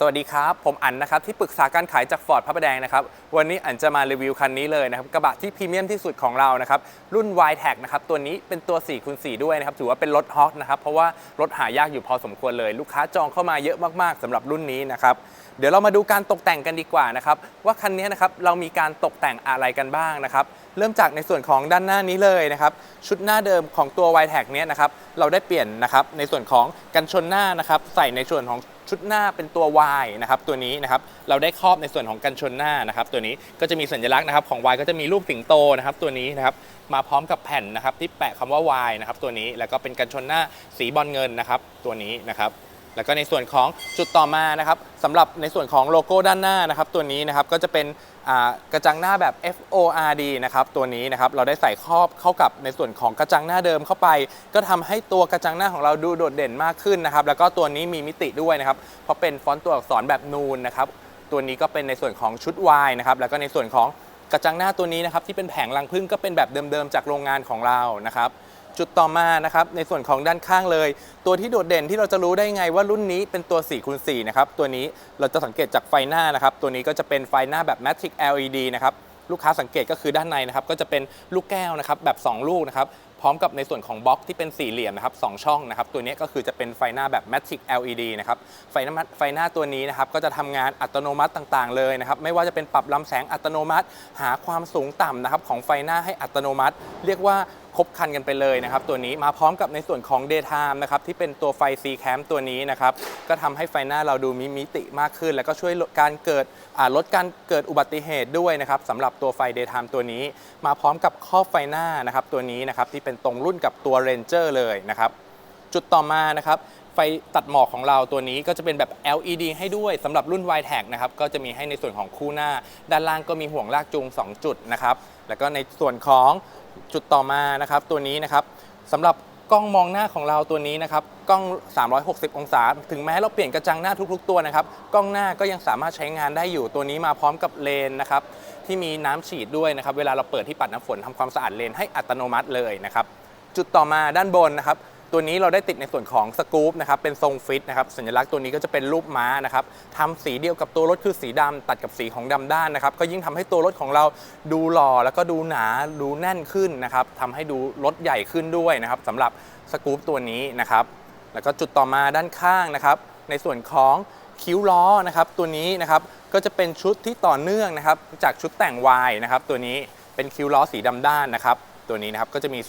สวัสดีครับ ผมอั๋นนะครับที่ปรึกษาการขายจากฟอร์ดพระประแดงนะครับวันนี้อั๋นจะมารีวิวคันนี้เลยนะครับกระบะที่พรีเมียมที่สุดของเรานะครับรุ่น y t a g นะครับตัวนี้เป็นตัว4คูณ4ด้วยนะครับถือว่าเป็นรถฮอตนะครับเพราะว่ารถหายากอยู่พอสมควรเลย ลูกค้าจองเข้ามาเยอะมากๆสำหรับรุ่นนี้นะครับเดี๋ยวเรามาดูการตกแต่งกันดีกว่านะครับว่าคันนี้นะครับเรามีการตกแต่งอะไรกันบ้างนะครับเริ่มจากในส่วนของด้านหน้านี้เลยนะครับชุดหน้าเดิมของตัว y t a g เนี้ยนะครับเราได้เปลี่ยนนะครับในส่วนของกันชนหน้านะครับใส่ในส่วนของ ชุดหน้าเป็นตัว Y นะครับตัวนี้นะครับเราได้ครอบในส่วนของกันชนหน้านะครับตัวนี้ก็จะมีสัญลักษณ์นะครับของ Y ก็จะมีรูปสิงโตนะครับตัวนี้นะครับมาพร้อมกับแผ่นนะครับที่แปะคำว่า Y นะครับตัวนี้แล้วก็เป็นกันชนหน้าสีบอลเงินนะครับตัวนี้นะครับแล้วก็ในส่วนของจุดต่อมานะครับสำหรับในส่วนของโลโก้ด้านหน้านะครับตัวนี้นะครับก็จะเป็น กระจังหน้าแบบ FORD นะครับตัวนี้นะครับเราได้ใส่ครอบเข้ากับในส่วนของกระจังหน้าเดิมเข้าไป ก็ทำให้ตัวกระจังหน้าของเราดูโดดเด่นมากขึ้นนะครับแล้วก็ตัวนี้มีมิติด้วยนะครับเพราะเป็นฟอนต์ตัวอักษรแบบนูนนะครับตัวนี้ก็เป็นในส่วนของชุด Y นะครับแล้วก็ในส่วนของกระจังหน้าตัวนี้นะครับที่เป็นแผงรังผึ้งก็เป็นแบบเดิมๆจากโรงงานของเรานะครับ จุดต่อมานะครับในส่วนของด้านข้างเลย ตัวที่โดดเด่นที่เราจะรู้ได้ไงว่ารุ่นนี้เป็นตัว4คูณ4นะครับตัวนี้เราจะสังเกตจากไฟหน้านะครับตัวนี้ก็จะเป็นไฟหน้าแบบ Matrix LED นะครับลูกค้าสังเกตก็คือด้านในนะครับก็จะเป็นลูกแก้วนะครับแบบ 2 ลูกนะครับพร้อมกับในส่วนของบล็อกที่เป็นสี่เหลี่ยมนะครับสองช่องนะครับตัวนี้ก็คือจะเป็นไฟหน้าแบบ Matrix LED นะครับไฟหน้าไฟหน้าตัวนี้นะครับก็จะทำงานอัตโนมัติต่างๆ เลยนะครับไม่ว่าจะเป็นปรับลำแสงอัตโนมัติ หาความสูงต่ำนะครับของไฟหน้าให้อัตโนมัติ เรียกว่า ครบคันกันไปเลยนะครับตัวนี้มาพร้อมกับในส่วนของ Daytime นะครับที่เป็นตัวไฟ C Cam ตัวนี้นะครับก็ทำให้ไฟหน้าเราดูมีมิติมากขึ้น แล้วก็ช่วยลดการเกิดลดการเกิดอุบัติเหตุด้วยนะครับสำหรับตัวไฟ Daytime ตัวนี้ มาพร้อมกับครอบไฟหน้านะครับตัวนี้นะครับที่เป็นตรงรุ่นกับตัว Ranger เลยนะครับจุดต่อมานะครับ ไฟตัดหมอกของเราตัวนี้ก็จะเป็นแบบ LED ให้ด้วยสำหรับรุ่น y t a g นะครับก็จะมีให้ในส่วนของคู่หน้า ด้านล่างก็มีห่วงลากจูง 2 จุดนะครับแล้วก็ในส่วนของจุดต่อมานะครับตัวนี้นะครับสำหรับกล้องมองหน้าของเราตัวนี้นะครับกล้อง 360 องศา ถึงแม้เราเปลี่ยนกระจังหน้าทุกๆ ตัวนะครับ กล้องหน้าก็ยังสามารถใช้งานได้อยู่ตัวนี้มาพร้อมกับเลนนะครับที่มีน้ำฉีดด้วยนะครับ เวลาเราเปิดที่ปัดน้ำฝนทำความสะอาดเลนให้อัตโนมัติเลยนะครับ จุดต่อมาด้านบนนะครับ ตัวนี้เราได้ติดในส่วนของสกู๊ปนะครับเป็นทรงฟิตนะครับสัญลักษณ์ตัวนี้ก็จะเป็นรูปม้านะครับทำสีเดียวกับตัวรถคือสีดำตัดกับสีของดำด้านนะครับก็ยิ่งทำให้ตัวรถของเราดูหล่อแล้วก็ดูหนาดูแน่นขึ้นนะครับทำให้ดูรถใหญ่ขึ้นด้วยนะครับสำหรับสกู๊ปตัวนี้นะครับแล้วก็จุดต่อมาด้านข้างนะครับในส่วนของคิ้วล้อนะครับตัวนี้นะครับก็จะเป็นชุดที่ต่อเนื่องนะครับจากชุดแต่ง Y นะครับตัวนี้เป็นคิ้วล้อสีดำด้านนะครับ ตัวนี้นะครับก็จะมี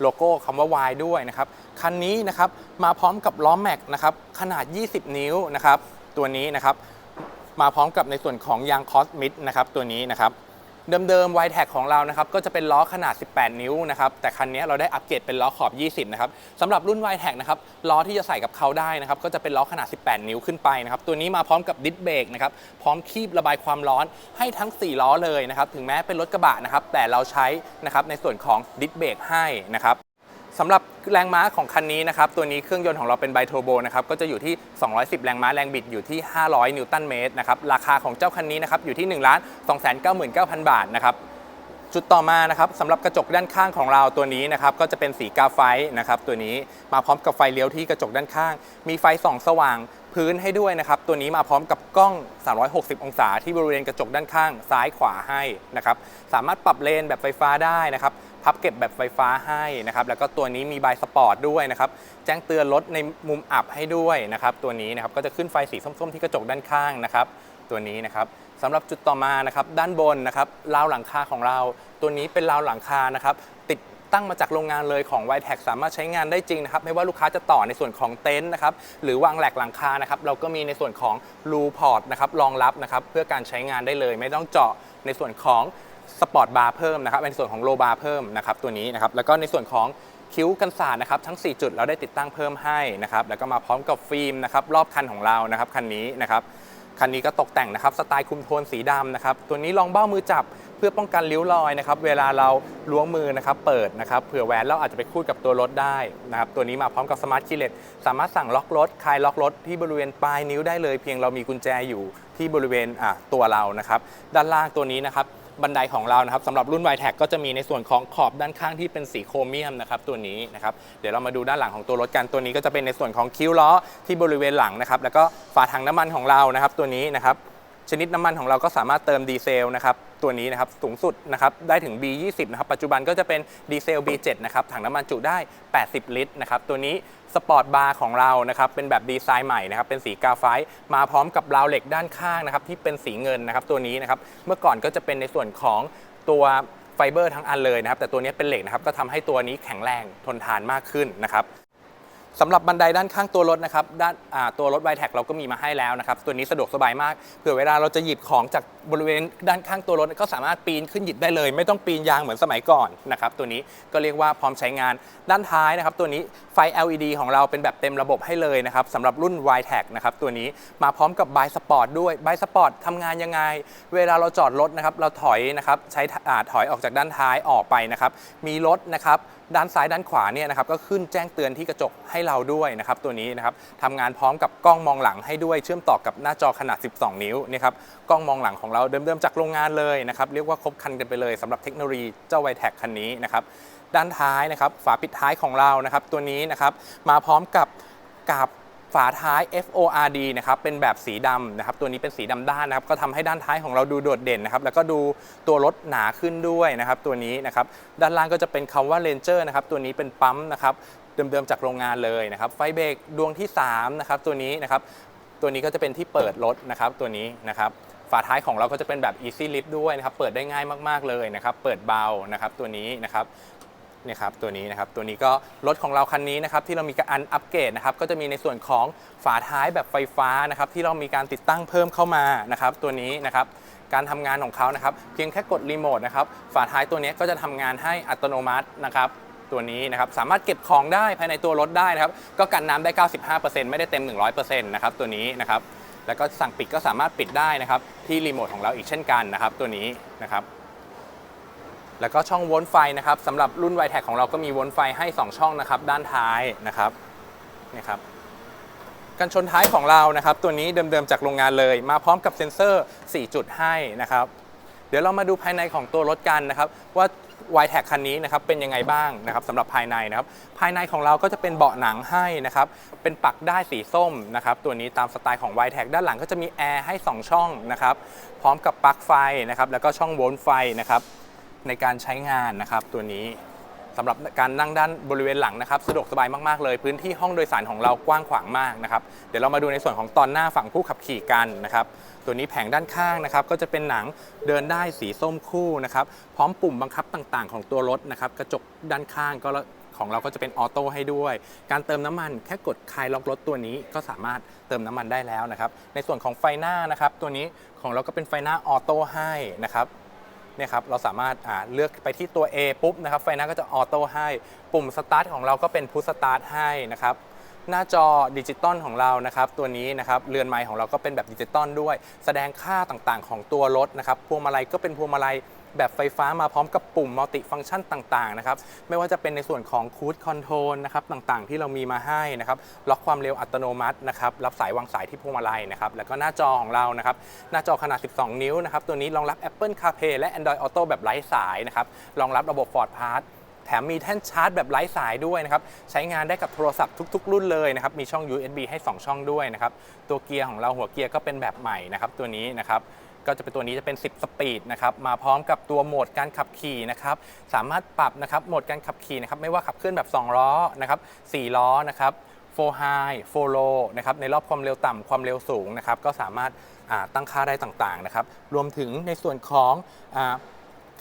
โลโก้คำว่า Y ด้วยนะครับคันนี้นะครับมาพร้อมกับล้อแม็กนะครับขนาด 20 นิ้วนะครับตัวนี้นะครับมาพร้อมกับในส่วนของยางคอสมิดนะครับตัวนี้นะครับ เดิมๆ y t a c ของเรานะครับก็จะเป็นล้อขนาด 18 นิ้วนะครับแต่คันนี้เราได้อัปเกรดเป็นล้อขอบ 20 นะครับสำหรับรุ่น y t a c นะครับล้อที่จะใส่กับเขาได้นะครับก็จะเป็นล้อขนาด 18 นิ้วขึ้นไปนะครับตัวนี้มาพร้อมกับดิสเบรกนะครับพร้อมคีบระบายความร้อนให้ทั้ง 4 ล้อเลยนะครับถึงแม้เป็นรถกระบะนะครับแต่เราใช้นะครับในส่วนของดิสเบรกให้นะครับ สำหรับแรงม้าของคันนี้นะครับ ตัวนี้เครื่องยนต์ของเราเป็นไบโทรโบนะครับ ก็จะอยู่ที่ 210 แรงม้าแรงบิดอยู่ที่ 500 นิวตันเมตรนะครับ ราคาของเจ้าคันนี้นะครับอยู่ที่ 1 2 9 9 9 0 0 บาทนะครับ จุดต่อมานะครับสำหรับกระจกด้านข้างของเราตัวนี้นะครับ ก็จะเป็นสีกาไฟนะครับตัวนี้มาพร้อมกับไฟเลี้ยวที่กระจกด้านข้าง มีไฟส่องสว่างพื้นให้ด้วยนะครับ ตัวนี้มาพร้อมกับกล้อง 360 องศาที่บริเวณกระจกด้านข้างซ้ายขวาให้นะครับ สามารถปรับเลนแบบไฟฟ้าได้นะครับ พับเก็บแบบไฟฟ้าให้นะครับแล้วก็ตัวนี้มีบายสปอร์ตด้วยนะครับแจ้งเตือนรถในมุมอับให้ด้วยนะครับตัวนี้นะครับก็จะขึ้นไฟสีส้มๆที่กระจกด้านข้างนะครับตัวนี้นะครับสำหรับจุดต่อมานะครับด้านบนนะครับราวหลังคาของเรา ตัวนี้เป็นราวหลังคานะครับติดตั้งมาจากโรงงานเลยของ y t e c สามารถใช้งานได้จริงนะครับไม่ว่าลูกค้าจะต่อในส่วนของเต็นท์นะครับหรือวางแหลกหลังคานะครับเราก็มีในส่วนของรูพอร์ตนะครับรองรับนะครับเพื่อการใช้งานได้เลย ไม่ต้องเจาะในส่วนของ สปอร์ตบาร์เพิ่มนะครับในส่วนของโลบาร์เพิ่มนะครับตัวนี้นะครับแล้วก็ในส่วนของคิ้วกันศาสตร์นะครับทั้ง 4 จุดเราได้ติดตั้งเพิ่มให้นะครับแล้วก็มาพร้อมกับฟิล์มนะครับรอบคันของเรานะครับคันนี้นะครับคันนี้ก็ตกแต่งนะครับสไตล์คุมโทนสีดำนะครับตัวนี้รองเบ้ามือจับเพื่อป้องกันริ้วรอยนะครับเวลาเราล้วงมือนะครับเปิดนะครับเผื่อแหวนเราอาจจะไปคูดกับตัวรถได้นะครับตัวนี้มาพร้อมกับสมาร์ทคีเลสสามารถสั่งล็อกรถคลายล็อกรถที่บริเวณปลายนิ้วได้เลย เพียงเรามีกุญแจอยู่ที่บริเวณตัวเรานะครับด้านล่างตัวนี้นะครับ บันไดของเรานะครับสำหรับรุ่น y t e c ก็จะมีในส่วนของขอบด้านข้างที่เป็นสีโครเมียมนะครับตัวนี้นะครับเดี๋ยวเรามาดูด้านหลังของตัวรถกันตัวนี้ก็จะเป็นในส่วนของคิ้วล้อที่บริเวณหลังนะครับแล้วก็ฝาถังน้ำมันของเรานะครับตัวนี้นะครับ ชนิดน้ำมันของเราก็สามารถเติมดีเซลนะครับตัวนี้นะครับสูงสุดนะครับได้ถึง B20 นะครับปัจจุบันก็จะเป็นดีเซล B7 นะครับถังน้ำมันจุได้ 80 ลิตรนะครับตัวนี้สปอร์ตบาร์ของเรานะครับเป็นแบบดีไซน์ใหม่นะครับเป็นสีกาไฟมาพร้อมกับราวเหล็กด้านข้างนะครับที่เป็นสีเงินนะครับตัวนี้นะครับเมื่อก่อนก็จะเป็นในส่วนของตัวไฟเบอร์ทั้งอันเลยนะครับแต่ตัวนี้เป็นเหล็กนะครับก็ทำให้ตัวนี้แข็งแรงทนทานมากขึ้นนะครับ สำหรับบันไดด้านข้างตัวรถนะครับด้านตัวรถไวแท็กเราก็มีมาให้แล้วนะครับ ตัวนี้สะดวกสบายมากเผื่อเวลาเราจะหยิบของจากบริเวณด้านข้างตัวรถก็สามารถปีนขึ้นหยิบได้เลย ไม่ต้องปีนยางเหมือนสมัยก่อนนะครับตัวนี้ก็เรียกว่าพร้อมใช้งานด้านท้ายนะครับ ตัวนี้ไฟ LED ของเราเป็นแบบเต็มระบบให้เลยนะครับสำหรับรุ่น y t e c นะครับตัวนี้มาพร้อมกับ b ายสปอร์ตด้วย b ายสปอร์ตทำงานยังไง เวลาเราจอดรถนะครับเราถอยนะครับใช้ถอยออกจากด้านท้ายออกไปนะครับมีรถนะครับ ด้านซ้ายด้านขวาเนี่ยนะครับก็ขึ้นแจ้งเตือนที่กระจกให้เราด้วยนะครับตัวนี้นะครับทำงานพร้อมกับกล้องมองหลังให้ด้วยเชื่อมต่อกับหน้าจอขนาด 12 นิ้วนี่ครับกล้องมองหลังของเราเดิมๆจากโรงงานเลยนะครับเรียกว่าครบคันกันไปเลยสำหรับเทคโนโลยีเจ้าไวแท็กคันนี้นะครับด้านท้ายนะครับฝาปิดท้ายของเรานะครับตัวนี้นะครับมาพร้อมกับกาบ ฝาท้าย FORD นะครับเป็นแบบสีดำนะครับตัวนี้เป็นสีดำด้านนะครับก็ทำให้ด้านท้ายของเราดูโดดเด่นนะครับแล้วก็ดูตัวรถหนาขึ้นด้วยนะครับตัวนี้นะครับด้านล่างก็จะเป็นคำว่า Ranger นะครับตัวนี้เป็นปั๊มนะครับเดิมๆจากโรงงานเลยนะครับไฟเบรกดวงที่3นะครับตัวนี้นะครับตัวนี้ก็จะเป็นที่เปิดรถนะครับตัวนี้นะครับฝาท้ายของเราก็จะเป็นแบบ Easy Lift ด้วยนะครับ เปิดได้ง่ายมาก ๆ เลยนะครับ เปิดเบานะครับตัวนี้นะครับ นี่ยครับตัวนี้นะครับตัวนี้ก็รถของเราคันนี้นะครับที่เรามีการอัปเกรดนะครับก็จะมีในส่วนของฝาท้ายแบบไฟฟ้านะครับที่เรามีการติดตั้งเพิ่มเข้ามานะครับตัวนี้นะครับการทำงานของเขานะครับเพียงแค่กดรีโมทนะครับฝาท้ายตัวนี้ก็จะทำงานให้อัตโนมัตินะครับตัวนี้นะครับสามารถเก็บของได้ภายในตัวรถได้นะครับก็กันน้ำได้ 95%ไม่ได้เต็ม 100%นะครับตัวนี้นะครับแล้วก็สั่งปิดก็สามารถปิดได้นะครับที่รีโมทของเราอีกเช่นกันนะครับตัวนี้นะครับ แล้วก็ช่องวลต์ไฟนะครับสำหรับรุ่น y t e c ของเราก็มีวลต์ไฟให้ 2 ช่องนะครับด้านท้ายนะครับนี่ครับกันชนท้ายของเรานะครับ ตัวนี้เดิมๆจากโรงงานเลย มาพร้อมกับเซ็นเซอร์ 4 จุดให้นะครับ เดี๋ยวเรามาดูภายในของตัวรถกันนะครับ ว่า y t e c คันนี้นะครับเป็นยังไงบ้างนะครับสำหรับภายในนะครับ ภายในของเราก็จะเป็นเบาะหนังให้นะครับ เป็นปักได้สีส้มนะครับ ตัวนี้ตามสไตล์ของ y t e c ด้านหลังก็จะมีแอร์ให้ 2 ช่องนะครับ พร้อมกับปลั๊กไฟนะครับ แล้วก็ช่องโวลต์ไฟนะครับ ในการใช้งานนะครับ ตัวนี้สำหรับการนั่งด้านบริเวณหลังนะครับสะดวกสบายมาก ๆ เลย พื้นที่ห้องโดยสารของเรากว้างขวางมากนะครับเดี๋ยวเรามาดูในส่วนของตอนหน้าฝั่งผู้ขับขี่กันนะครับตัวนี้แผงด้านข้างนะครับก็จะเป็นหนังเดินได้สีส้มคู่นะครับพร้อมปุ่มบังคับต่างๆ ของตัวรถนะครับกระจกด้านข้างก็ของเราก็จะเป็นออโต้ให้ด้วย การเติมน้ำมันแค่กดคลายล็อกรถตัวนี้ก็สามารถเติมน้ำมันได้แล้วนะครับ ในส่วนของไฟหน้านะครับ ตัวนี้ของเราก็เป็นไฟหน้าออโต้ให้นะครับ เนี่ยครับเราสามารถเลือกไปที่ตัว A ปุ๊บนะครับไฟหน้าก็จะออโต้ให้ ปุ่มสตาร์ทของเราก็เป็นพุชสตาร์ทให้นะครับ หน้าจอดิจิตอลของเรานะครับ ตัวนี้นะครับเรือนไม้ของเราก็เป็นแบบดิจิตอลด้วย แสดงค่าต่างๆ ของตัวรถนะครับพวงมาลัยก็เป็นพวงมาลัยแบบไฟฟ้ามาพร้อมกับปุ่มมัลติฟังก์ชันต่างๆนะครับไม่ว่าจะเป็นในส่วนของคูดคอนโทรลนะครับต่างๆ ที่เรามีมาให้นะครับล็อกความเร็วอัตโนมัตินะครับรับสายวางสายที่พวงมาลัยนะครับแล้วก็หน้าจอของเรานะครับหน้าจอขนาด 12 นิ้วนะครับตัวนี้รองรับ Apple CarPlay และ Android Auto แบบไร้สายนะครับรองรับระบบ Ford Pass แถมมีแท่นชาร์จแบบไร้สายด้วยนะครับ ใช้งานได้กับโทรศัพท์ทุกๆ รุ่นเลยนะครับ มีช่อง USB ให้ 2 ช่องด้วยนะครับ ตัวเกียร์ของเราหัวเกียร์ก็เป็นแบบใหม่นะครับ ตัวนี้นะครับก็จะเป็นตัวนี้จะเป็น 10 สปีดนะครับ มาพร้อมกับตัวโหมดการขับขี่นะครับ สามารถปรับนะครับ โหมดการขับขี่นะครับ ไม่ว่าขับเคลื่อนแบบ 2 ล้อนะครับ4ล้อนะครับ4 high 4 low นะครับ ในรอบความเร็วต่ำ ความเร็วสูงนะครับ ก็สามารถตั้งค่าได้ต่างๆนะครับ รวมถึงในส่วนของ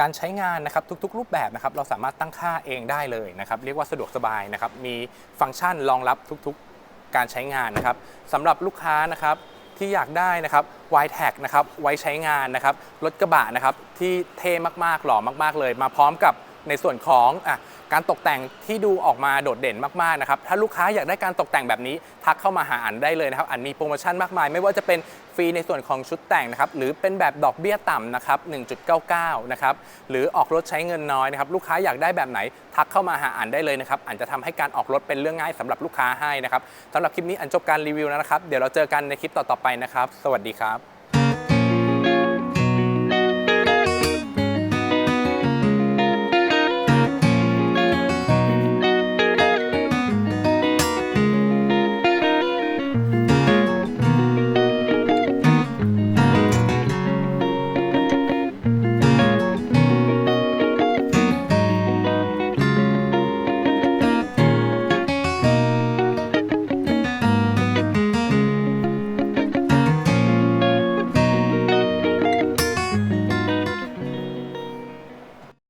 การใช้งานนะครับทุกๆ รูปแบบนะครับเราสามารถตั้งค่าเองได้เลยนะครับเรียกว่าสะดวกสบายนะครับมีฟังก์ชันรองรับทุกๆ การใช้งานนะครับสำหรับลูกค้านะครับที่อยากได้นะครับ y t a g นะครับไว้ใช้งานนะครับรถกระบะนะครับที่เท่มากๆหล่อมาก ๆ เลย มาพร้อมกับ ในส่วนของอการตกแต่งที่ดูออกมาโดดเด่นมากๆนะครับถ้าลูกค้าอยากได้การตกแต่งแบบนี้ ทักเข้ามาหาอันได้เลยนะครับอันมีโปรโมชั่นมากมาย ไม่ว่าจะเป็นฟรีในส่วนของชุดแต่งนะครับหรือเป็นแบบดอกเบี้ยต่ำนะครับ 1.99 นะครับหรือออกรถใช้เงินน้อยนะครับลูกค้าอยากได้แบบไหน ทักเข้ามาหาอันได้เลยนะครับอันจะทำให้การออกรถเป็นเรื่องง่ายสำหรับลูกค้าให้นะครับสำหรับคลิปนี้อันจบการรีวิวแล้วนะครับ เดี๋ยวเราเจอกันในคลิปต่อๆไปนะครับ สวัสดีครับ